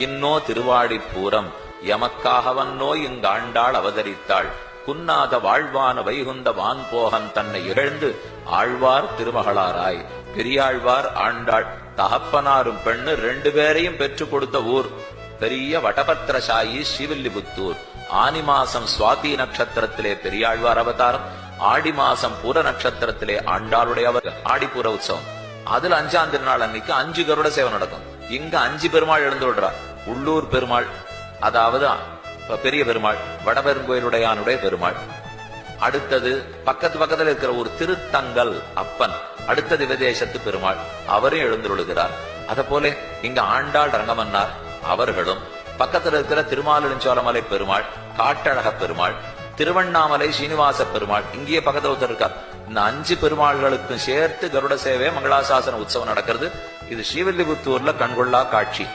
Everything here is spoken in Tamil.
இன்னோ திருவாடிப்பூரம். எமக்காகவன்னோ இங்காண்டாள் அவதரித்தாள். குன்னாத வாழ்வான வைகுந்த வான்போகன் தன்னை இகழ்ந்து ஆழ்வார் திருமகளாராய். பெரியாழ்வார் ஆண்டாள். தகப்பனாரும் பெண்ணு ரெண்டு பேரையும் பெற்றுக் கொடுத்த ஊர். பெரிய வடபத்திரசாயி ஸ்ரீவில்லிபுத்தூர். ஆனி மாசம் சுவாதி நட்சத்திரத்திலே பெரியாழ்வார் அவதாரம். ஆடி மாசம் பூர நட்சத்திரத்திலே ஆண்டாளுடைய அவர் ஆடிப்புற உற்சவம். அதுல அஞ்சாம் திருநாள் அன்னைக்கு அஞ்சு கருட சேவை நடக்கும். இங்க அஞ்சு பெருமாள் எழுந்து விடுறார். உள்ளூர் பெருமாள் அதாவது பெரிய பெருமாள் வடபெருங்கோயிலுடையானுடைய பெருமாள். அடுத்தது பக்கத்து பக்கத்துல இருக்கிற ஒரு திருத்தங்கல் அப்பன் அடுத்தது விதேசத்து பெருமாள் அவரும் எழுந்துருளுகிறார். அத போல இங்க ஆண்டாள் ரங்கமன்னார் அவர்களும் பக்கத்துல இருக்கிற திருமாலிருஞ்சோலமலை பெருமாள் காட்டழக பெருமாள் திருவண்ணாமலை சீனிவாச பெருமாள் இங்கேயே பக்கத்தில் ஒருத்தர் இருக்கார். இந்த அஞ்சு பெருமாள்களுக்கும் சேர்த்து கருட சேவை மங்களாசாசன உற்சவம் நடக்கிறது. இது ஸ்ரீவில்லிபுத்தூர்ல கண்கொள்ளா காட்சி.